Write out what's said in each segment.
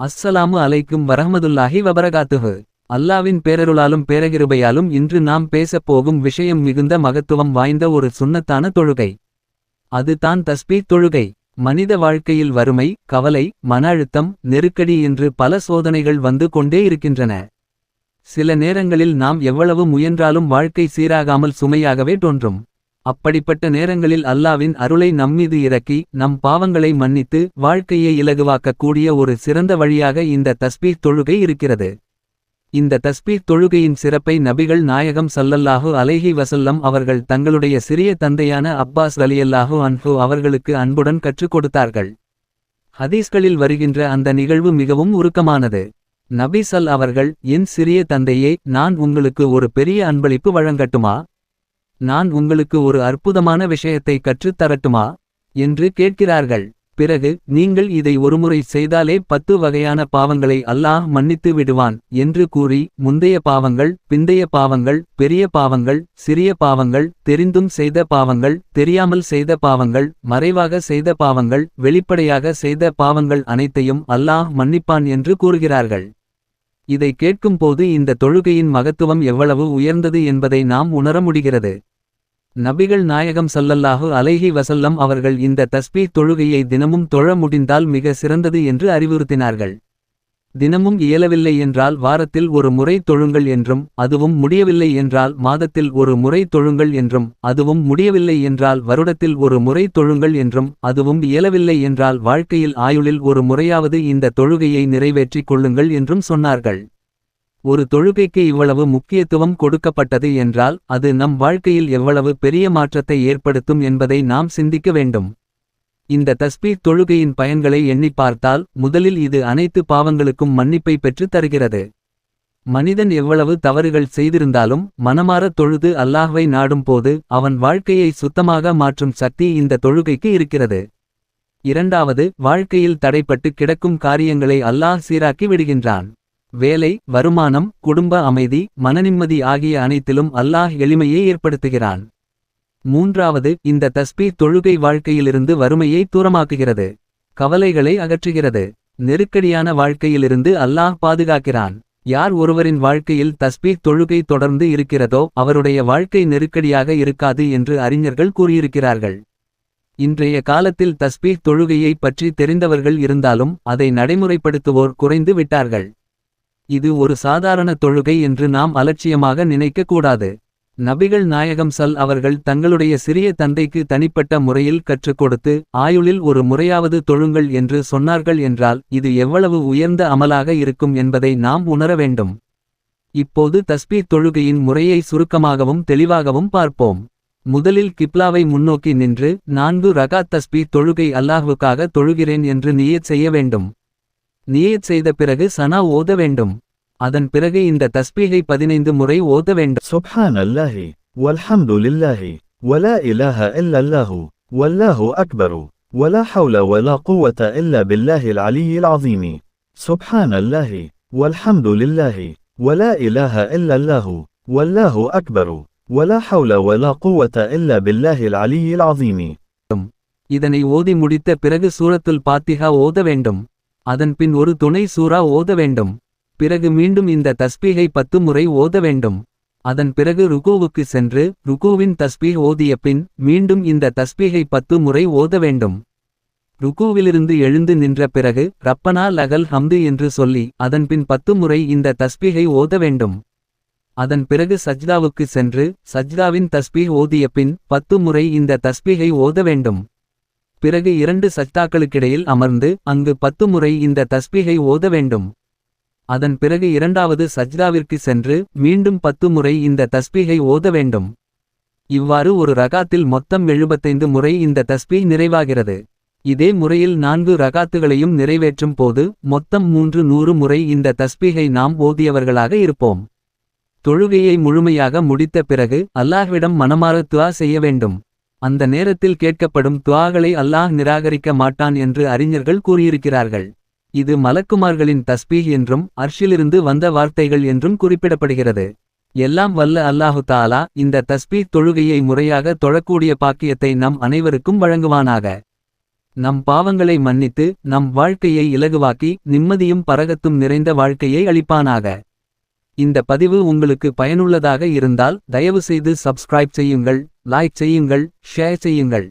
அஸ்ஸலாமு அலைக்கும் வரஹமதுல்லாஹி வபரகாத்துஹு. அல்லாவின் பேரருளாலும் பேரகிருபையாலும் இன்று நாம் பேசப் போகும் விஷயம் மிகுந்த மகத்துவம் வாய்ந்த ஒரு சுன்னத்தான தொழுகை. அது தான் தொழுகை. மனித வாழ்க்கையில் வறுமை கவலை மன அழுத்தம் நெருக்கடி என்று பல சோதனைகள் வந்து கொண்டே இருக்கின்றன. சில நேரங்களில் நாம் எவ்வளவு முயன்றாலும் வாழ்க்கை சீராகாமல் சுமையாகவே தோன்றும். அப்படிப்பட்ட நேரங்களில் அல்லாவின் அருளை நம்மீது இறக்கி நம் பாவங்களை மன்னித்து வாழ்க்கையை இலகுவாக்கக்கூடிய ஒரு சிறந்த வழியாக இந்த தஸ்பீர் தொழுகை இருக்கிறது. இந்த தஸ்பீர் தொழுகையின் சிறப்பை நபிகள் நாயகம் சல்லல்லாஹு அலைஹி வசல்லம் அவர்கள் தங்களுடைய சிறிய தந்தையான அப்பாஸ் அலியல்லாஹு அன்ஹு அவர்களுக்கு அன்புடன் கற்றுக் கொடுத்தார்கள். ஹதீஸ்களில் வருகின்ற அந்த நிகழ்வு மிகவும் உருக்கமானது. நபிசல் அவர்கள் என் சிறிய தந்தையே நான் உங்களுக்கு ஒரு பெரிய அன்பளிப்பு வழங்கட்டுமா? நான் உங்களுக்கு ஒரு அற்புதமான விஷயத்தை கற்றுத் தரட்டுமா என்று கேட்கிறார்கள். பிறகு நீங்கள் இதை ஒருமுறை செய்தாலே பத்து வகையான பாவங்களை அல்லாஹ் மன்னித்து விடுவான் என்று கூறி முந்தைய பாவங்கள் பிந்தைய பாவங்கள் பெரிய பாவங்கள் சிறிய பாவங்கள் தெரிந்தும் செய்த பாவங்கள் தெரியாமல் செய்த பாவங்கள் மறைவாக செய்த பாவங்கள் வெளிப்படையாக செய்த பாவங்கள் அனைத்தையும் அல்லாஹ் மன்னிப்பான் என்று கூறுகிறார்கள். இதை கேட்கும்போது இந்த தொழுகையின் மகத்துவம் எவ்வளவு உயர்ந்தது என்பதை நாம் உணர முடிகிறது. நபிகள் நாயகம் சல்லல்லாஹு அலைஹி வசல்லம் அவர்கள் இந்த தஸ்பீ தொழுகையை தினமும் தொழ முடிந்தால் மிக சிறந்தது என்று அறிவுறுத்தினார்கள். தினமும் இயலவில்லை என்றால் வாரத்தில் ஒரு முறை தொழுங்கள் என்றும் அதுவும் முடியவில்லை என்றால் மாதத்தில் ஒரு முறை தொழுங்கள் என்றும் அதுவும் முடியவில்லை என்றால் வருடத்தில் ஒரு முறை தொழுங்கள் என்றும் அதுவும் இயலவில்லை என்றால் வாழ்க்கையில் ஆயுளில் ஒரு முறையாவது இந்த தொழுகையை நிறைவேற்றிக் கொள்ளுங்கள் என்றும் சொன்னார்கள். ஒரு தொழுகைக்கு இவ்வளவு முக்கியத்துவம் கொடுக்கப்பட்டது என்றால் அது நம் வாழ்க்கையில் எவ்வளவு பெரிய மாற்றத்தை ஏற்படுத்தும் என்பதை நாம் சிந்திக்க வேண்டும். இந்த தஸ்பீர் தொழுகையின் பயன்களை எண்ணிப் பார்த்தால் முதலில் இது அனைத்து பாவங்களுக்கும் மன்னிப்பை பெற்றுத் தருகிறது. மனிதன் எவ்வளவு தவறுகள் செய்திருந்தாலும் மனமார தொழுது அல்லாஹ்வை நாடும்போது அவன் வாழ்க்கையை சுத்தமாக மாற்றும் சக்தி இந்த தொழுகைக்கு இருக்கிறது. இரண்டாவது வாழ்க்கையில் தடைப்பட்டு கிடக்கும் காரியங்களை அல்லாஹ் சீராக்கி விடுகின்றான். வேலை வருமானம் குடும்ப அமைதி மனநிம்மதி ஆகிய அனைத்திலும் அல்லாஹ் எளிமையை ஏற்படுத்துகிறான். மூன்றாவது இந்த தஸ்பி தொழுகை வாழ்க்கையிலிருந்து வறுமையை தூரமாக்குகிறது. கவலைகளை அகற்றுகிறது. நெருக்கடியான வாழ்க்கையிலிருந்து அல்லாஹ் பாதுகாக்கிறான். யார் ஒருவரின் வாழ்க்கையில் தஸ்பி தொழுகை தொடர்ந்து இருக்கிறதோ அவருடைய வாழ்க்கை நெருக்கடியாக இருக்காது என்று அறிஞர்கள் கூறியிருக்கிறார்கள். இன்றைய காலத்தில் தஸ்பீஹ் தொழுகையை பற்றி தெரிந்தவர்கள் இருந்தாலும் அதை நடைமுறைப்படுத்துவோர் குறைந்து விட்டார்கள். இது ஒரு சாதாரண தொழுகை என்று நாம் அலட்சியமாக நினைக்க கூடாது நபிகள் நாயகம் சல் அவர்கள் தங்களுடைய சிறிய தந்தைக்கு தனிப்பட்ட முறையில் கற்றுக் கொடுத்து ஆயுளில் ஒரு முறையாவது தொழுங்கள் என்று சொன்னார்கள் என்றால் இது எவ்வளவு உயர்ந்த அமலாக இருக்கும் என்பதை நாம் உணர வேண்டும். இப்போது தஸ்பீஹ் தொழுகையின் முறையை சுருக்கமாகவும் தெளிவாகவும் பார்ப்போம். முதலில் கிப்லாவை முன்னோக்கி நின்று நான்கு ரகாத் தஸ்பி தொழுகை அல்லாஹ்வுக்காக தொழுகிறேன் என்று நியத் செய்ய வேண்டும். நியத் செய்த பிறகு சனா ஓத வேண்டும் அதன் பிறகு இந்த தஸ்பீகை பதினைந்து முறை ஓத வேண்டும் سبحان الله والحمد لله ولا إله إلا الله والله أكبر ولا حول ولا قوة إلا بالله العلي العظيم سبحان الله والحمد لله ولا إله إلا الله والله أكبر ولا حول ولا قوة إلا بالله العلي العظيم இதனை ஓதி முடித்த பிறகு சூரத்துல் பாத்திஹா ஓத வேண்டும் அதன்பின் ஒரு துணை சூறா ஓத வேண்டும். பிறகு மீண்டும் இந்த தஸ்பீகை பத்து முறை ஓத வேண்டும். அதன் பிறகு ருகூவுக்கு சென்று ருகூவின் தஸ்பீஹ் ஓதிய பின் மீண்டும் இந்த தஸ்பீகை பத்து முறை ஓத வேண்டும். ருகூவிலிருந்து எழுந்து நின்ற பிறகு ரப்பனா லகல் ஹம்து என்று சொல்லி அதன்பின் பத்து முறை இந்த தஸ்பீகை ஓத வேண்டும். அதன் பிறகு சஜ்தாவுக்கு சென்று சஜ்தாவின் தஸ்பீஹ் ஓதிய பின் பத்து முறை இந்த தஸ்பீகை ஓத வேண்டும். பிறகு இரண்டு சஜ்தாக்களுக்கிடையில் அமர்ந்து அங்கு பத்து முறை இந்த தஸ்பீகை ஓத வேண்டும். அதன் பிறகு இரண்டாவது சஜ்தாவிற்கு சென்று மீண்டும் பத்து முறை இந்த தஸ்பீகை ஓத வேண்டும். இவ்வாறு ஒரு ரகாத்தில் மொத்தம் எழுபத்தைந்து முறை இந்த தஸ்பீ நிறைவாகிறது. இதே முறையில் நான்கு ரகாத்துகளையும் நிறைவேற்றும் போது மொத்தம் மூன்று நூறு முறை இந்த தஸ்பீகை நாம் ஓதியவர்களாக இருப்போம். தொழுகையை முழுமையாக முடித்த பிறகு அல்லாஹ்விடம் மனமார செய்ய வேண்டும். அந்த நேரத்தில் கேட்கப்படும் துவாகளை அல்லாஹ் நிராகரிக்க மாட்டான் என்று அறிஞர்கள் கூறியிருக்கிறார்கள். இது மலக்குமார்களின் தஸ்பீஹ் என்றும் அர்ஷிலிருந்து வந்த வார்த்தைகள் என்றும் குறிப்பிடப்படுகிறது. எல்லாம் வல்ல அல்லாஹு தாலா இந்த தஸ்பீ தொழுகையை முறையாக தொழக்கூடிய பாக்கியத்தை நம் அனைவருக்கும் வழங்குவானாக. நம் பாவங்களை மன்னித்து நம் வாழ்க்கையை இலகுவாக்கி நிம்மதியும் பரகத்தும் நிறைந்த வாழ்க்கையை அளிப்பானாக. இந்த பதிவு உங்களுக்கு பயனுள்ளதாக இருந்தால் தயவுசெய்து சப்ஸ்கிரைப் செய்யுங்கள். லைக் செய்யுங்கள் ஷேர் செய்யுங்கள்.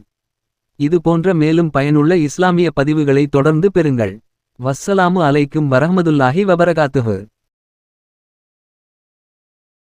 இது போன்ற மேலும் பயனுள்ள இஸ்லாமிய பதிவுகளை தொடர்ந்து பெறுங்கள். வஸ்ஸலாமு அலைக்கும் வரஹமதுல்லாஹி வபரகாத்துஹு.